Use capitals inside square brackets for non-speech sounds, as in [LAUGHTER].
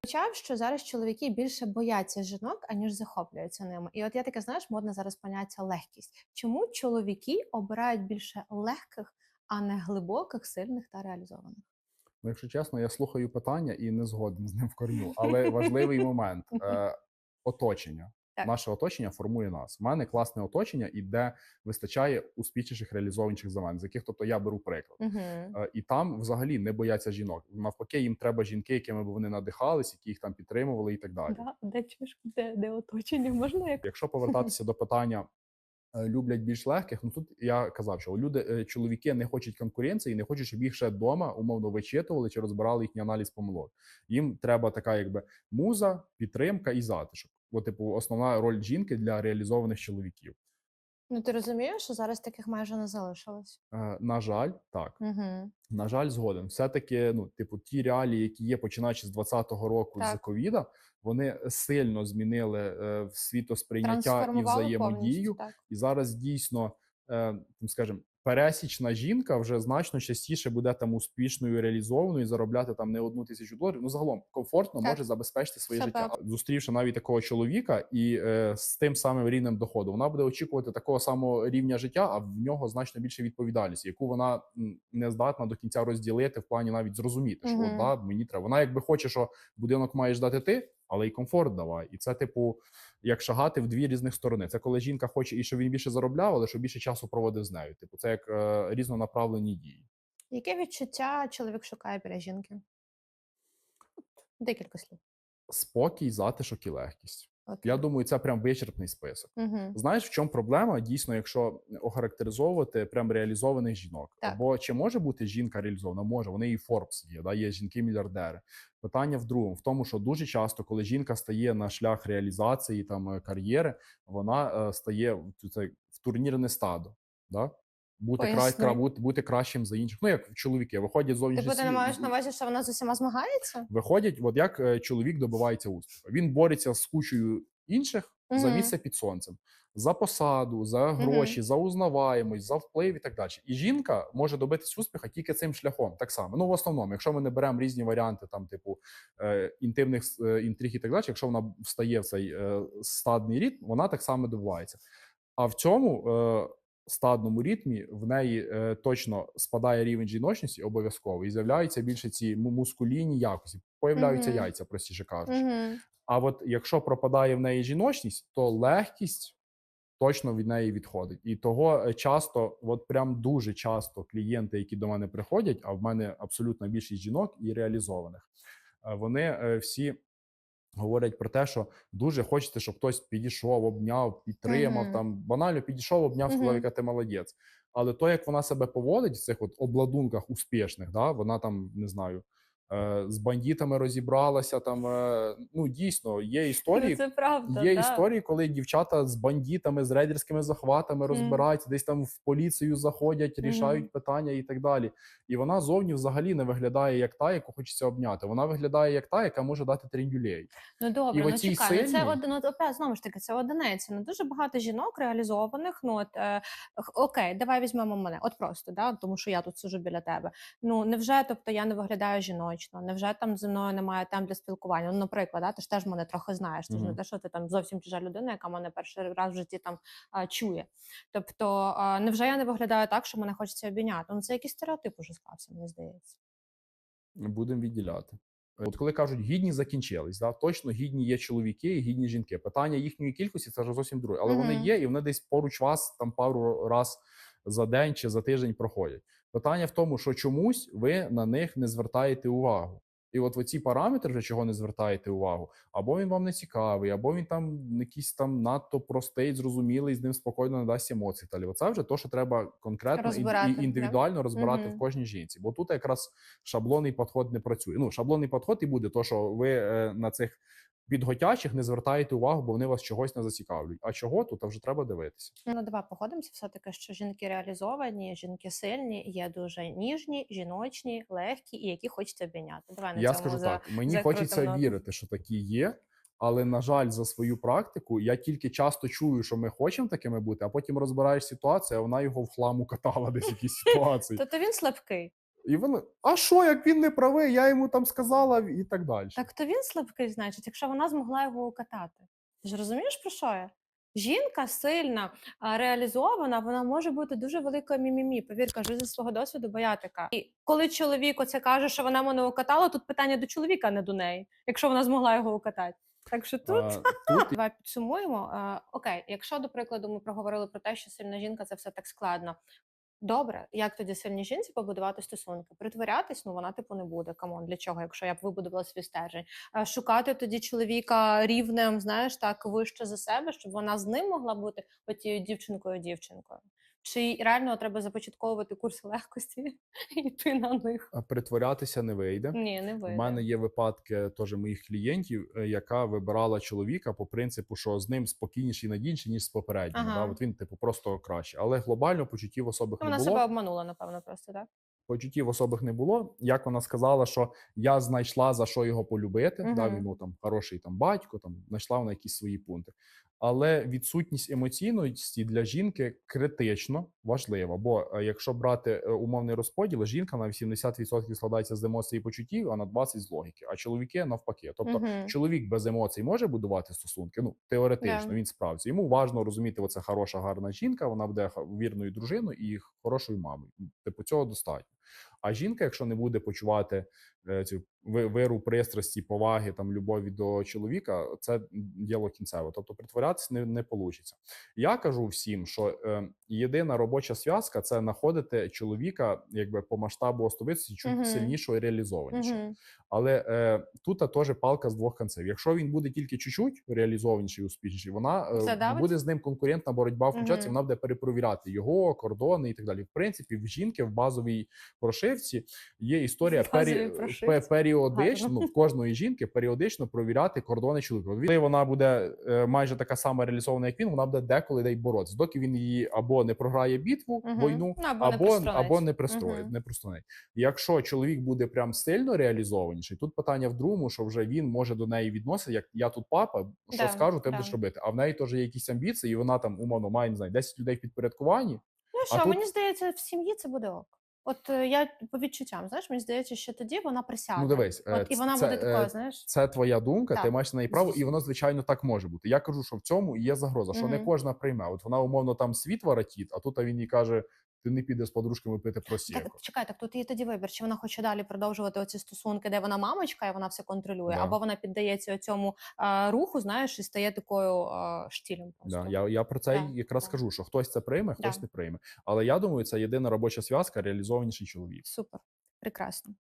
Почав, що зараз чоловіки більше бояться жінок, аніж захоплюються ними. І от я таке, знаєш, модне зараз поняття легкість. Чому чоловіки обирають більше легких, а не глибоких, сильних та реалізованих? Ну, якщо чесно, я слухаю питання і не згоден з ним в корню. Але [LAUGHS] важливий момент е, оточення. Так. Наше оточення формує нас. У мене класне оточення, і де вистачає успішніших реалізованих за мене, з яких тобто я беру приклад. Е, І там взагалі не бояться жінок. Навпаки, їм треба жінки, якими б вони надихались, які їх там підтримували і так далі. Да, де чуєш, де, де оточення? Можна як Якщо повертатися до питання. е, Люблять більш легких. Ну тут я казав, що люди, е, чоловіки не хочуть конкуренції, не хочуть, щоб їх ще вдома умовно вичитували чи розбирали їхній аналіз помилок. Їм треба така, якби муза, підтримка і затишок. Бо, типу, основна роль жінки для реалізованих чоловіків. ну ти розумієш, що зараз таких майже не залишилось? Е, на жаль, так. Угу. На жаль, згоден. Все-таки, ну, типу, ті реалії, які є починаючи з 20-го року з Так. ковіда, вони сильно змінили е, світосприйняття і взаємодію. І зараз дійсно, е, скажімо, пересічна жінка вже значно частіше буде там успішною реалізованою і заробляти там не одну тисячу доларів. Ну загалом комфортно Так. може забезпечити своє Це життя. Зустрівши навіть такого чоловіка і е, з тим самим рівнем доходу, вона буде очікувати такого самого рівня життя, а в нього значно більше відповідальності, яку вона не здатна до кінця розділити в плані навіть зрозуміти, що от, да, мені треба. Вона якби хоче, що будинок маєш дати ти, але й комфорт давай. І це, типу, як шагати в дві різних сторони. Це коли жінка хоче і щоб він більше заробляв, але щоб більше часу проводив з нею. Типу, це як е, різнонаправлені дії. Яке відчуття чоловік шукає біля жінки? Декілька слів. Спокій, затишок і легкість. Я думаю, це прям вичерпний список. Угу. Знаєш, в чому проблема? Дійсно, якщо охарактеризовувати прям реалізованих жінок, Так. або чи може бути жінка реалізована? Може, вони і Форбс є, да, є жінки-мільярдери. Питання в другому, в тому, що дуже часто, коли жінка стає на шлях реалізації там е, кар'єри, вона е, стає в це в турнірне стадо. Да? Бути, кра... Кра... бути, бути кращим за інших. Ну, як чоловіки, виходять з Типу, ти не маєш на увазі, що вона з усіма змагається? Виходять, от як е, чоловік добивається успіху. Він бореться з кучою інших за Мгм. місце під сонцем, за посаду, за гроші, за узнаваємость, за вплив і так далі. І жінка може добитись успіха тільки цим шляхом. Так само. Ну, в основному, якщо ми не беремо різні варіанти, там, типу е, інтимних е, інтриг і так далі, якщо вона встає в цей е, стадний рід, вона так само добувається. А в цьому е, стадному ритмі в неї е, точно спадає рівень жіночності обов'язково і з'являються більше ці му- мускулінні якості, появляються Мгм. яйця, простіше кажучи. Угу. А от якщо пропадає в неї жіночність, то легкість точно від неї відходить. І того е, часто, от прям дуже часто клієнти, які до мене приходять, а в мене абсолютна більшість жінок і реалізованих, е, вони е, всі говорять про те, що дуже хочете, щоб хтось підійшов, обняв, підтримав, Мгм. там банально підійшов, обняв, сказав, яка ти молодець. Але то, як вона себе поводить в цих от обладунках успішних, да, вона там не знаю. Е, З бандитами розібралася там. е, Ну дійсно є історії, Це правда. Є да. історії, коли дівчата з бандитами, з рейдерськими захватами розбираються, десь там в поліцію заходять, рішають Мгм. питання і так далі. І вона зовні взагалі не виглядає як та, яку хочеться обняти. Вона виглядає як та, яка може дати трендюлей. Ну добре, І ну чекай, ну, це один, от, опять, знову ж таки, це одиниці. Ну дуже багато жінок реалізованих. Ну от е, окей, давай візьмемо мене. От просто да, тому що я тут сижу біля тебе. Ну невже, тобто я не виглядаю жіночно? Невже там зі мною немає тем для спілкування? Ну, наприклад, да, ти ж теж мене трохи знаєш. Ти ж не те, що ти там зовсім чужа людина, яка мене перший раз в житті там а, чує. Тобто, а, невже я не виглядаю так, що мене хочеться обійняти? Ну це якийсь стереотип уже склався, мені здається. Будемо відділяти. От коли кажуть, гідні закінчились, да, точно гідні є чоловіки і гідні жінки. Питання їхньої кількості це вже зовсім друге. Але вони є, і вони десь поруч вас там пару раз за день чи за тиждень проходять. Питання в тому, що чомусь ви на них не звертаєте увагу. І от в ці параметри, вже чого не звертаєте увагу, або він вам не цікавий, або він там якийсь там надто простий, зрозумілий, з ним спокійно надасть емоцій. Далі, оце вже то, що треба конкретно і, Розбирати, і індивідуально розбирати Мгм. в кожній жінці. Бо тут якраз шаблонний підход не працює. Ну, шаблонний підход і буде то, що ви е, на цих підготячих не звертаєте увагу, бо вони вас чогось не зацікавлюють. А чого тут вже треба дивитися. Ну, давай погодимося все-таки, що жінки реалізовані, жінки сильні, є дуже ніжні, жіночні, легкі і які хочеться обійняти. Давай на Я цьому скажу за... так: мені хочеться ноти. вірити, що такі є. Але на жаль, за свою практику я тільки часто чую, що ми хочемо такими бути, а потім розбираєш ситуацію, а вона його в хламу катала десь в якійсь [LAUGHS] ситуації. Тобто він слабкий. І вони, а що, як він не правий, я йому там сказала і так далі. Так то він слабкий, значить, якщо вона змогла його укатати. Ти ж розумієш про що я? Жінка сильна, реалізована, вона може бути дуже великою мімімі. Повір, кажу зі свого досвіду, бо я така. І коли чоловік оце каже, що вона мене укатала, тут питання до чоловіка, а не до неї, якщо вона змогла його укатати. Так що тут А, [LAUGHS] тут Давай підсумуємо. Е, окей, якщо до прикладу ми проговорили про те, що сильна жінка це все так складно. Добре, як тоді сильній жінці побудувати стосунки? Притворятись, ну вона типу не буде. Камон, для чого, якщо я б вибудувала свій стержень? Е, Шукати тоді чоловіка рівнем, знаєш, так вище за себе, щоб вона з ним могла бути отією дівчинкою дівчинкою. Чи реально треба започатковувати курси легкості [LAUGHS] і йти на них? а, притворятися не вийде. Ні, не У мене є випадки теж моїх клієнтів, е, яка вибирала чоловіка по принципу, що з ним спокійніше і надійніше, ніж з попереднім. Ага. Да? От він, типу, просто краще. Але глобально почуттів особих Ну, не Вона себе обманула, напевно, просто так. Почуттів особих не було. Як вона сказала, що я знайшла за що його полюбити. Да, Мгм. він ну, там хороший там батько, там знайшла вона якісь свої пункти. Але відсутність емоційності для жінки критично важлива. Бо е, якщо брати е, умовний розподіл, жінка на 80% складається з емоцій і почуттів, а на 20% з логіки. А чоловіки навпаки. Тобто Мгм. чоловік без емоцій може будувати стосунки. Ну теоретично Да. він справиться. Йому важливо розуміти, оце хороша, гарна жінка. Вона буде вірною дружиною і хорошою мамою. Типу цього достатньо. А жінка, якщо не буде почувати е, цю виру пристрасті, поваги, там любові до чоловіка, це діло кінцеве. Тобто притворятися не, не вийде. Я кажу всім, що е, єдина робоча зв'язка це знаходити чоловіка, якби по масштабу особистості чуть Мгм. сильнішого і реалізованішого. Мгм. Але е, тут теж палка з двох кінців. Якщо він буде тільки чуть-чуть реалізованіший, успішніший, вона е, буде з ним конкурентна боротьба включатися. Мгм. Вона буде перепровіряти його кордони і так далі. В принципі, в жінки в базовій прошивці є історія пері... періодично. Ну, в кожної жінки періодично провіряти кордони чоловіка. Коли вона буде е, майже така сама реалізована, як він, вона буде деколи дай боротися, доки він її або не програє битву, Мгм. війну, Ну, або не або, або не пристроїть, Мгм. не пристроїть. Якщо чоловік буде прям сильно реалізованіший, тут питання в другому, що вже він може до неї відносити, як я тут папа, що Да, скажу, ти да. будеш робити. А в неї теж є якісь амбіції, і вона там умовно має не знаю, 10 людей в підпорядкуванні. Ну А що, тут- мені здається, в сім'ї це буде ок. От е, я по відчуттям, знаєш, мені здається, що тоді вона присяде. Ну дивись, е, От, і вона це, буде така. такою, знаєш. Це твоя думка, ти маєш на неї право, і воно звичайно так може бути. Я кажу, що в цьому є загроза, що не кожна прийме. От вона умовно там світ воротіт, а тут він їй каже: ти не підеш з подружками пити Так, просіку. чекай, так тут є тоді вибір, чи вона хоче далі продовжувати оці стосунки, де вона мамочка і вона все контролює, Да. або вона піддається цьому е, руху, знаєш, і стає такою е, штілем. Просто. Да, я, я про це Да, якраз да. кажу, що хтось це прийме, хтось Да. не прийме. Але я думаю, це єдина робоча зв'язка, реалізованіший чоловік. Супер, прекрасно.